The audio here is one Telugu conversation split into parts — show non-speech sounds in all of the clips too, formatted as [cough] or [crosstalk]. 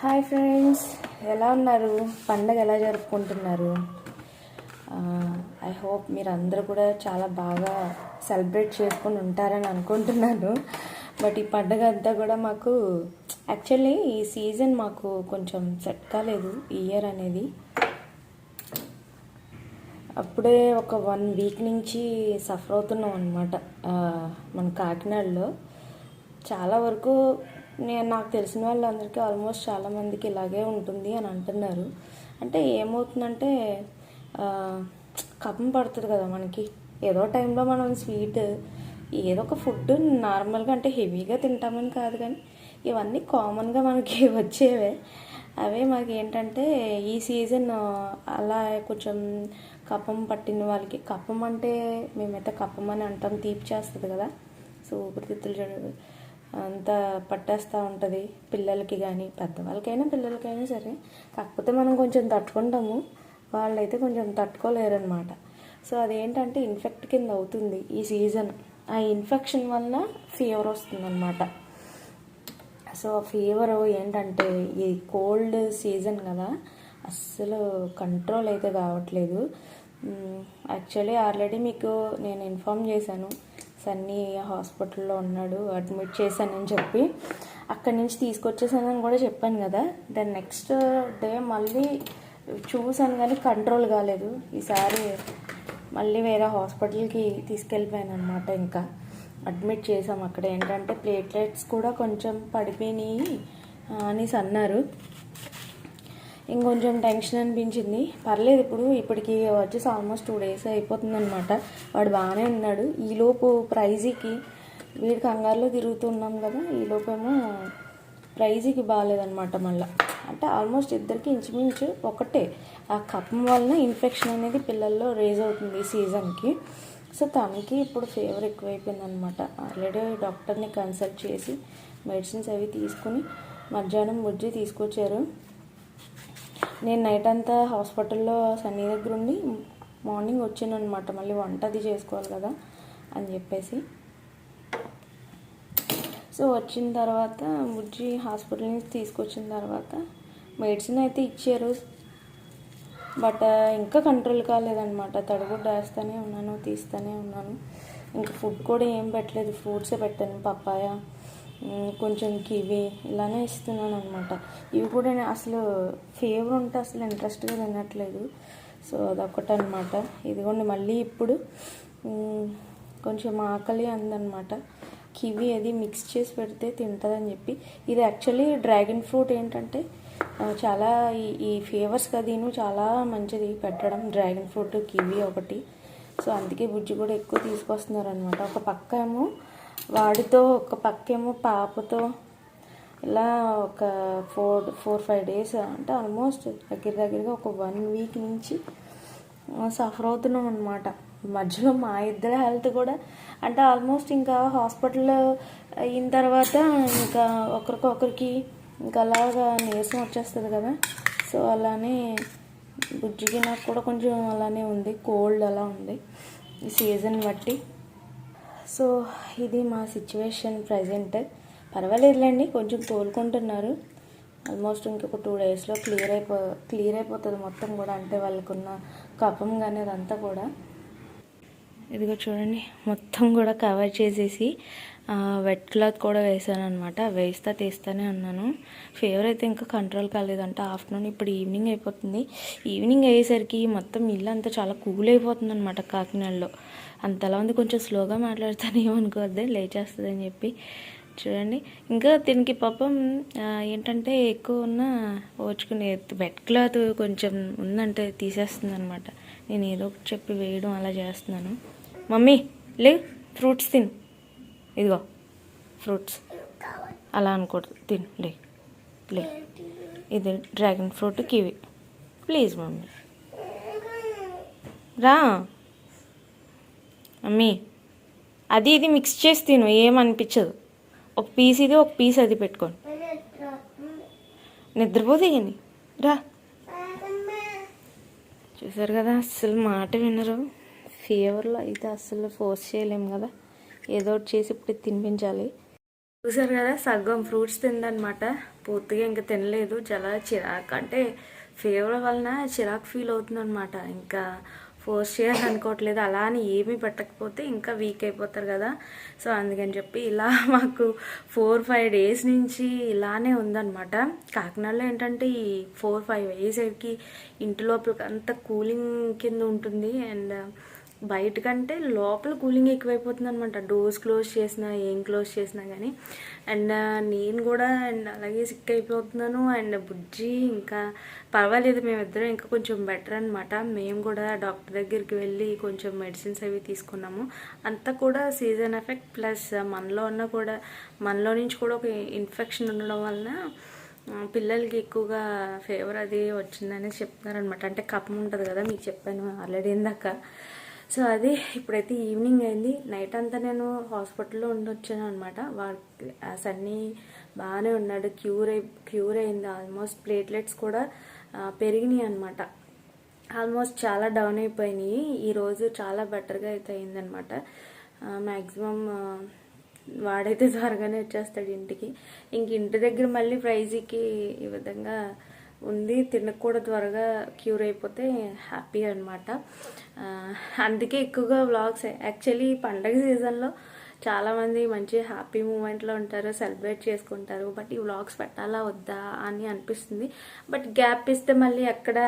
హాయ్ ఫ్రెండ్స్ ఎలా ఉన్నారు? పండగ ఎలా జరుపుకుంటున్నారు? ఐ హోప్ మీరు అందరూ కూడా చాలా బాగా సెలబ్రేట్ చేసుకొని ఉంటారని అనుకుంటున్నాను. బట్ ఈ పండగ అంతా కూడా మాకు యాక్చువల్లీ ఈ సీజన్ మాకు కొంచెం సెట్ కాలేదు ఈ ఇయర్ అనేది. అప్పుడే ఒక వన్ వీక్ నుంచి సఫర్ అవుతున్నాం అనమాట మన కాకినాడలో. చాలా వరకు నేను నాకు తెలిసిన వాళ్ళందరికీ ఆల్మోస్ట్ చాలామందికి ఇలాగే ఉంటుంది అని అంటున్నారు. అంటే ఏమవుతుందంటే కపం పడుతుంది కదా మనకి. ఏదో టైంలో మనం స్వీట్ ఏదో ఒక ఫుడ్ నార్మల్గా అంటే హెవీగా తింటామని కాదు కానీ ఇవన్నీ కామన్గా మనకి [laughs] వచ్చేవే. అవే మాకు ఏంటంటే ఈ సీజన్ అలా కొంచెం కప్పం పట్టిన వాళ్ళకి కప్పం అంటే మేమైతే కప్పం అని అంటాం తీపి చేస్తుంది కదా. సో ఊపిరితిత్తులు అంతా పట్టేస్తూ ఉంటుంది. పిల్లలకి కానీ పెద్దవాళ్ళకైనా పిల్లలకైనా సరే. కాకపోతే మనం కొంచెం తట్టుకుంటాము. వాళ్ళైతే కొంచెం తట్టుకోలేరనమాట సో అదేంటంటే ఇన్ఫెక్ట్ కింద అవుతుంది ఈ సీజన్. ఆ ఇన్ఫెక్షన్ వల్ల ఫీవర్ వస్తుందన్నమాట. సో ఆ ఫీవర్ ఏంటంటే ఈ కోల్డ్ సీజన్ కదా అస్సలు కంట్రోల్ అయితే కావట్లేదు. యాక్చువల్లీ ఆల్రెడీ మీకు నేను ఇన్ఫామ్ చేశాను. సన్నీ హాస్పిటల్లో ఉన్నాడు అడ్మిట్ చేశానని చెప్పి. అక్కడి నుంచి తీసుకొచ్చేసానని కూడా చెప్పాను కదా. దెన్ నెక్స్ట్ డే మళ్ళీ చూశాను కానీ కంట్రోల్ కాలేదు. ఈసారి మళ్ళీ వేరే హాస్పిటల్కి తీసుకెళ్ళిపోయాను అనమాట ఇంకా. అడ్మిట్ చేసాం అక్కడ. ఏంటంటే ప్లేట్లెట్స్ కూడా కొంచెం పడిపోయినాయి అనేసి అన్నారు. ఇంకొంచెం టెన్షన్ అనిపించింది. పర్లేదు ఇప్పుడు ఇప్పటికి వచ్చేసి ఆల్మోస్ట్ టూ డేస్ అయిపోతుందనమాట వాడు బాగానే ఉన్నాడు. ఈలోపు ప్రైజీకి వీడి కంగారులో తిరుగుతున్నాం కదా ఈలోపేమో ప్రైజీకి బాగాలేదనమాట మళ్ళీ. అంటే ఆల్మోస్ట్ ఇద్దరికి ఇంచుమించు ఒకటే. ఆ కప్పం వలన ఇన్ఫెక్షన్ అనేది పిల్లల్లో రేజ్ అవుతుంది సీజన్కి సో తనకి ఇప్పుడు ఫీవర్ ఎక్కువైపోయింది అనమాట ఆల్రెడీ డాక్టర్ని కన్సల్ట్ చేసి మెడిసిన్స్ అవి తీసుకుని మధ్యాహ్నం బుజ్జి తీసుకొచ్చారు. నేను నైట్ అంతా హాస్పిటల్లో సన్నీ దగ్గర ఉండి మార్నింగ్ వచ్చాను అనమాట మళ్ళీ వంట అది చేసుకోవాలి కదా అని చెప్పేసి. సో వచ్చిన తర్వాత బుజ్జి హాస్పిటల్ నుంచి తీసుకొచ్చిన తర్వాత మెడిసిన్ అయితే ఇచ్చారు. బట్ ఇంకా కంట్రోల్ కాలేదనమాట తడిగుడ్డ వేస్తూనే ఉన్నాను తీస్తూనే ఉన్నాను. ఇంకా ఫుడ్ కూడా ఏం పెట్టలేదు. ఫ్రూట్సే పెట్టాను పప్పాయ కొంచెం కివి ఇలానే ఇస్తున్నాను అనమాట ఇవి కూడా నేను అసలు ఫేవర్ ఉంటే అసలు ఇంట్రెస్ట్గా తినట్లేదు. సో అదొకటి అనమాట ఇదిగోండి మళ్ళీ ఇప్పుడు కొంచెం ఆకలి అందనమాట కివి అది మిక్స్ చేసి పెడితే తింటుందని చెప్పి. ఇది యాక్చువల్లీ డ్రాగన్ ఫ్రూట్ ఏంటంటే చాలా ఈ ఈ ఫేవర్స్ కదీను చాలా మంచిది పెట్టడం. డ్రాగన్ ఫ్రూట్ కివి ఒకటి. సో అందుకే బుజ్జి కూడా ఎక్కువ తీసుకొస్తున్నారు అనమాట ఒక పక్క ఏమో వాడితో ఒక పక్కేమో పాపతో ఇలా ఒక ఫోర్ ఫోర్ ఫైవ్ డేస్ అంటే ఆల్మోస్ట్ దగ్గర దగ్గరగా ఒక వన్ వీక్ నుంచి సఫర్ అవుతున్నాం అనమాట మధ్యలో మా ఇద్దరి హెల్త్ కూడా అంటే ఆల్మోస్ట్ ఇంకా హాస్పిటల్ అయిన తర్వాత ఇంకా ఒకరికొకరికి ఇంకా అలాగా నీరసం వచ్చేస్తుంది కదా. సో అలానే బుజ్జికి నాకు కూడా కొంచెం అలానే ఉంది కోల్డ్ అలా ఉంది. ఈ సీజన్ బట్టి సో ఇది మా సిచ్యువేషన్ ప్రజెంట్ పర్వాలేదులేండి కొంచెం కోలుకుంటున్నారు. ఆల్మోస్ట్ ఇంకొక టూ డేస్లో క్లియర్ అయిపో క్లియర్ అయిపోతుంది మొత్తం కూడా అంటే వాళ్ళకున్న కఫం కానీ అదంతా కూడా. ఇదిగో చూడండి మొత్తం కూడా కవర్ చేసేసి వెట్ క్లాత్ కూడా వేసాను అనమాట వేస్తా తీస్తానే ఉన్నాను. ఫీవర్ అయితే ఇంకా కంట్రోల్ కాలేదంట. ఆఫ్టర్నూన్ ఇప్పుడు ఈవినింగ్ అయిపోతుంది. ఈవినింగ్ అయ్యేసరికి మొత్తం ఇల్లు అంతా చాలా కూల్ అయిపోతుంది అనమాట కాకినాడలో. అంతలా ఉంది కొంచెం స్లోగా మాట్లాడతాను ఏమనుకోవద్దే లేచేస్తుంది అని చెప్పి. చూడండి ఇంకా దీనికి పాపం ఏంటంటే ఎక్కువ ఉన్న ఓచుకునే బెడ్ క్లాత్ కొంచెం ఉందంటే తీసేస్తుంది అనమాట నేను ఏదో ఒకటి చెప్పి వేయడం అలా చేస్తున్నాను. మమ్మీ లే ఫ్రూట్స్ తిను. ఇదిగో ఫ్రూట్స్. అలా అనకూడదు తిను లే లే. ఇది dragon fruit kiwi. Please mummy. రా. మమ్మీ అది ఇది మిక్స్ చేసి తిను ఏమనిపించదు ఒక పీస్ ఇది ఒక పీస్ అది పెట్టుకోండి నిద్రపోతే కానీ రా. చూసారు కదా అసలు మాట వినరు. ఫీవర్లో అయితే అస్సలు ఫోర్స్ చేయలేము కదా. ఏదో ఒకటి చేసి ఇప్పుడు తినిపించాలి. చూసారు కదా సగం ఫ్రూట్స్ తిందనమాట. పూర్తిగా ఇంకా తినలేదు. చాలా చిరాకు అంటే ఫీవర్ వలన చిరాకు ఫీల్ అవుతుంది అనమాట ఇంకా ఫోర్స్ చేయాలనుకోవట్లేదు అలా అని ఏమీ పెట్టకపోతే ఇంకా వీక్ అయిపోతారు కదా. సో అందుకని చెప్పి ఇలా [laughs] మాకు ఫోర్ ఫైవ్ డేస్ నుంచి ఇలానే ఉందన్నమాట కాకినాడలో ఏంటంటే ఈ ఫోర్ ఫైవ్ డేస్కి ఇంటి లోపలికి అంత కూలింగ్ కింద ఉంటుంది. అండ్ బయట కంటే లోపల కూలింగ్ ఎక్కువైపోతుంది అనమాట డోర్స్ క్లోజ్ చేసినా ఏం క్లోజ్ చేసినా కానీ అండ్ నేను కూడా అండ్ అలాగే సిక్ అయిపోతున్నాను అండ్ బుజ్జి ఇంకా పర్వాలేదు మేమిద్దరం ఇంకా కొంచెం బెటర్ అనమాట మేము కూడా డాక్టర్ దగ్గరికి వెళ్ళి కొంచెం మెడిసిన్స్ అవి తీసుకున్నాము. అంతా కూడా సీజన్ ఎఫెక్ట్ ప్లస్ మనలో ఉన్న కూడా మనలో నుంచి కూడా ఒక ఇన్ఫెక్షన్ ఉండడం వలన పిల్లలకి ఎక్కువగా ఫీవర్ అది వచ్చిందని చెప్తున్నారనమాట అంటే కపం ఉంటుంది కదా మీకు చెప్పాను ఆల్రెడీ ఇందాక. సో అది ఇప్పుడైతే ఈవినింగ్ అయింది. నైట్ అంతా నేను హాస్పిటల్లో ఉండి వచ్చాను అనమాట వాడికి సన్నీ బాగానే ఉన్నాడు. క్యూర్ అయి క్యూర్ అయింది. ఆల్మోస్ట్ ప్లేట్లెట్స్ కూడా పెరిగినాయి అనమాట ఆల్మోస్ట్ చాలా డౌన్ అయిపోయినాయి. ఈరోజు చాలా బెటర్గా అయితే అయిందనమాట మ్యాక్సిమం వాడైతే త్వరగానే వచ్చేస్తాడు ఇంటికి. ఇంక ఇంటి దగ్గర మళ్ళీ ప్రైజీకి ఈ విధంగా ఉంది తినక కూడా త్వరగా క్యూర్ అయిపోతే హ్యాపీ అనమాట అందుకే ఎక్కువగా వ్లాగ్స్ యాక్చువల్లీ పండగ సీజన్లో చాలామంది మంచి హ్యాపీ మూమెంట్లో ఉంటారు సెలబ్రేట్ చేసుకుంటారు. బట్ ఈ వ్లాగ్స్ పెట్టాలా వద్దా అని అనిపిస్తుంది. బట్ గ్యాప్ ఇస్తే మళ్ళీ అక్కడ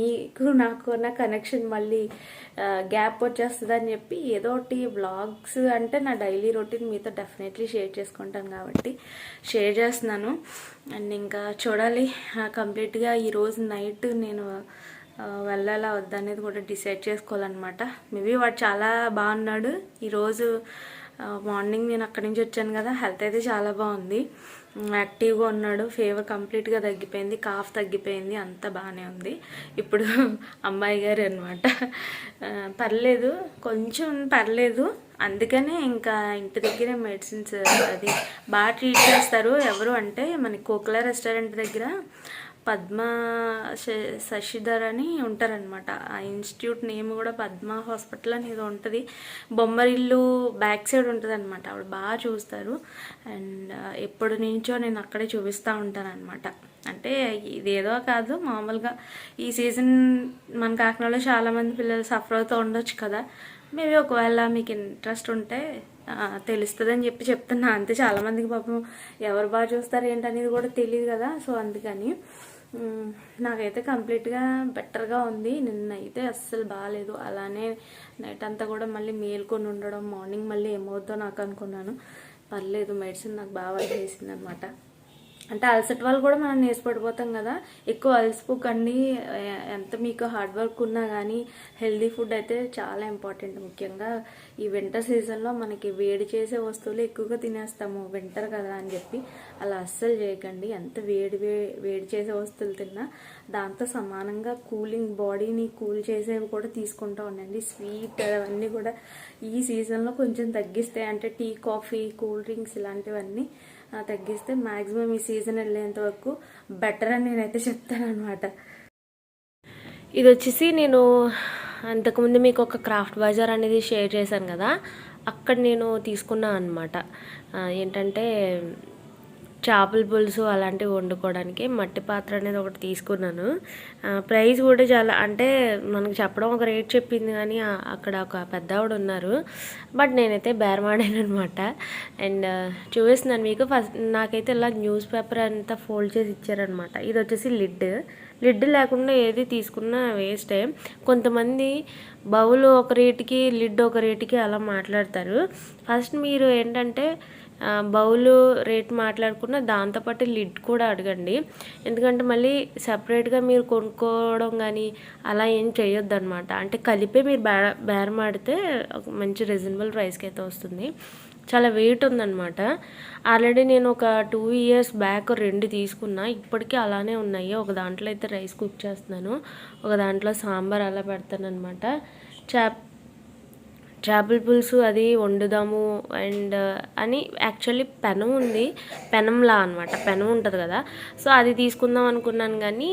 మీకు నాకు ఉన్న కనెక్షన్ మళ్ళీ గ్యాప్ వచ్చేస్తుందని చెప్పి ఏదో ఒకటి వ్లాగ్స్ అంటే నా డైలీ రొటీన్ మీతో డెఫినెట్లీ షేర్ చేసుకుంటాను కాబట్టి షేర్ చేస్తున్నాను. అండ్ ఇంకా చూడాలి కంప్లీట్గా ఈరోజు నైట్ నేను వెళ్ళాలా వద్దా అనేది కూడా డిసైడ్ చేసుకోవాలన్నమాట. మేబీ వాడు చాలా బాగున్నాడు. ఈరోజు మార్నింగ్ నేను అక్కడి నుంచి వచ్చాను కదా హెల్త్ అయితే చాలా బాగుంది. యాక్టివ్గా ఉన్నాడు ఫీవర్ కంప్లీట్గా తగ్గిపోయింది కాఫ్ తగ్గిపోయింది అంతా బాగానే ఉంది. ఇప్పుడు [laughs] అమ్మాయి గారు అనమాట పర్లేదు కొంచెం పర్లేదు. అందుకనే ఇంకా ఇంటి దగ్గరే మెడిసిన్స్ అది బాగా ట్రీట్ చేస్తారు. ఎవరు అంటే మనకి కోకిల రెస్టారెంట్ దగ్గర పద్మ శశిధర్ అని ఉంటారనమాట ఆ ఇన్స్టిట్యూట్ నేమ్ కూడా పద్మ హాస్పిటల్ అని ఏదో ఉంటుంది. బొమ్మరిల్లు బ్యాక్ సైడ్ ఉంటుంది అనమాట ఆవిడ బాగా చూస్తారు. అండ్ ఎప్పటి నుంచో నేను అక్కడే చూపిస్తూ ఉంటానన్నమాట. అంటే ఇదేదో కాదు మామూలుగా ఈ సీజన్ మన కాకినాడలో చాలామంది పిల్లలు సఫర్ అవుతూ ఉండొచ్చు కదా. మేబీ ఒకవేళ మీకు ఇంట్రెస్ట్ ఉంటే తెలుస్తుంది అని చెప్పి చెప్తున్నా. అంతే చాలామందికి పాపం ఎవరు బాగా చూస్తారు ఏంటనేది కూడా తెలియదు కదా. సో అందుకని నాకైతే కంప్లీట్గా బెటర్గా ఉంది. నిన్న అయితే అస్సలు బాగాలేదు అలానే నైట్ అంతా కూడా మళ్ళీ మేల్కొని ఉండడం మార్నింగ్ మళ్ళీ ఏమవుద్దో నాకు అనుకున్నాను. పర్లేదు మెడిసిన్ నాకు బాగా చేసింది అనమాట అంటే అలసట వాళ్ళు కూడా మనం నేర్చుపడిపోతాం కదా. ఎక్కువ అలసిపోకండి. ఎంత మీకు హార్డ్ వర్క్ ఉన్నా కానీ హెల్దీ ఫుడ్ అయితే చాలా ఇంపార్టెంట్ ముఖ్యంగా ఈ వింటర్ సీజన్లో మనకి వేడి చేసే వస్తువులు ఎక్కువగా తినేస్తాము. వింటర్ కదా అని చెప్పి అలా అస్సలు చేయకండి. ఎంత వేడి వేడి చేసే వస్తువులు తిన్నా దాంతో సమానంగా కూలింగ్ బాడీని కూల్ చేసేవి కూడా తీసుకుంటూ ఉండండి. స్వీట్ అవన్నీ కూడా ఈ సీజన్లో కొంచెం తగ్గిస్తాయి. అంటే టీ కాఫీ కూల్ డ్రింక్స్ ఇలాంటివన్నీ తగ్గిస్తే మ్యాక్సిమం ఈ సీజన్ వెళ్ళేంత వరకు బెటర్ అని నేనైతే చెప్తాను అనమాట ఇది వచ్చేసి నేను అంతకుముందు మీకు ఒక క్రాఫ్ట్ బజార్ అనేది షేర్ చేశాను కదా అక్కడ నేను తీసుకున్నాను అనమాట ఏంటంటే చేపల పులుసు అలాంటివి వండుకోవడానికి మట్టి పాత్ర అనేది ఒకటి తీసుకున్నాను. ప్రైస్ కూడా చాలా అంటే మనకు చెప్పడం ఒక రేట్ చెప్పింది కానీ అక్కడ ఒక పెద్ద ఆవిడ ఉన్నారు. బట్ నేనైతే బేరమాడాను అనమాట అండ్ చూపిస్తున్నాను మీకు. ఫస్ట్ నాకైతే ఇలా న్యూస్ పేపర్ అంతా ఫోల్డ్ చేసి ఇచ్చారనమాట ఇది వచ్చేసి లిడ్. లిడ్ లేకుండా ఏది తీసుకున్నా వేస్టే. కొంతమంది బౌలు ఒక రేటుకి లిడ్ ఒక రేటుకి అలా మాట్లాడతారు. ఫస్ట్ మీరు ఏంటంటే బౌల్ రేట్ మాట్లాడుకున్న దాంతోపాటు లిడ్ కూడా అడగండి. ఎందుకంటే మళ్ళీ సపరేట్గా మీరు కొనుక్కోవడం కానీ అలా ఏం చేయొద్దు అనమాట అంటే కలిపే మీరు బే బేరం ఆడితే మంచి రీజనబుల్ ప్రైస్కి అయితే వస్తుంది. చాలా వెయిట్ ఉందన్నమాట. ఆల్రెడీ నేను ఒక టూ ఇయర్స్ బ్యాక్ రెండు తీసుకున్నా. ఇప్పటికీ అలానే ఉన్నాయి. ఒక దాంట్లో అయితే రైస్ కుక్ చేస్తున్నాను. ఒక దాంట్లో సాంబార్ అలా పెడతాను అనమాట చేప చేపల పులుసు అది వండుదాము అండ్ uh, అని యాక్చువల్లీ పెనం ఉంది. పెనంలా అనమాట పెనం ఉంటుంది కదా. సో అది తీసుకుందాం అనుకున్నాను కానీ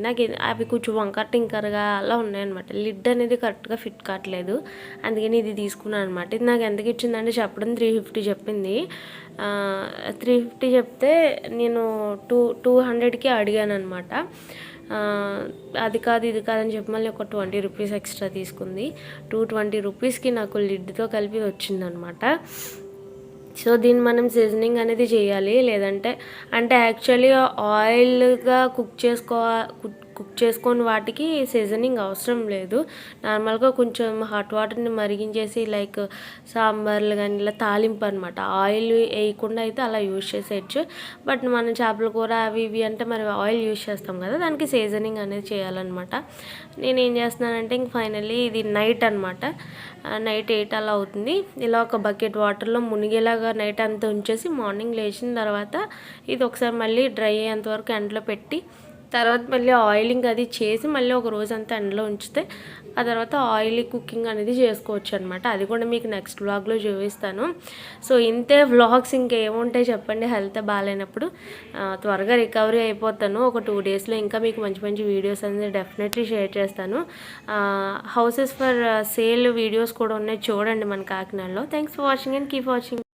నాకు ఇది- అవి కొంచెం వంకర టింకరగా అలా ఉన్నాయన్నమాట. లిడ్ అనేది కరెక్ట్గా ఫిట్ కావట్లేదు. అందుకని ఇది తీసుకున్నాను అనమాట ఇది నాకు ఎంతకి ఇచ్చిందంటే చెప్పడం త్రీ ఫిఫ్టీ చెప్పింది. త్రీ ఫిఫ్టీ చెప్తే నేను టూ టూ హండ్రెడ్కి అడిగాను అనమాట అది కాదు ఇది కాదని చెప్పి మళ్ళీ ఒక ట్వంటీ రూపీస్ ఎక్స్ట్రా తీసుకుంది. టూ ట్వంటీ రూపీస్కి నాకు లిడ్తో కలిపి వచ్చిందనమాట సో దీన్ని మనం సీజనింగ్ అనేది చేయాలి. లేదంటే అంటే యాక్చువల్లీ ఆయిల్గా కుక్ చేసుకో కుక్ చేసుకొని వాటికి సీజనింగ్ అవసరం లేదు. నార్మల్గా కొంచెం హాట్ వాటర్ని మరిగించేసి లైక్ సాంబార్లు కానీ ఇలా తాలింపు అనమాట ఆయిల్ వేయకుండా అయితే అలా యూజ్ చేసేయచ్చు. బట్ మనం చేపల కూర అవి ఇవి అంటే మరి ఆయిల్ యూజ్ చేస్తాం కదా దానికి సీజనింగ్ అనేది చేయాలన్నమాట. నేను ఏం చేస్తున్నానంటే ఇంక ఫైనల్లీ ఇది నైట్ అనమాట నైట్ ఎయిట్ అలా అవుతుంది. ఇలా ఒక బకెట్ వాటర్లో మునిగేలాగా నైట్ అంతా ఉంచేసి మార్నింగ్ లేచిన తర్వాత ఇది ఒకసారి మళ్ళీ డ్రై అయ్యేంత వరకు ఎండలో పెట్టి తర్వాత మళ్ళీ ఆయిలింగ్ అది చేసి మళ్ళీ ఒక రోజు అంతా ఎండలో ఉంచితే ఆ తర్వాత ఆయిలీ కుకింగ్ అనేది చేసుకోవచ్చు అనమాట అది కూడా మీకు నెక్స్ట్ వ్లాగ్లో చూపిస్తాను. సో ఇంతే వ్లాగ్స్ ఇంకేముంటాయి చెప్పండి? హెల్త్ బాగాలేనప్పుడు త్వరగా రికవరీ అయిపోతాను. ఒక టూ డేస్లో ఇంకా మీకు మంచి మంచి వీడియోస్ అనేది డెఫినెట్లీ షేర్ చేస్తాను. హౌసెస్ ఫర్ సేల్ వీడియోస్ కూడా ఉన్నాయి. చూడండి మన కాకినాడలో. Thanks for watching and keep watching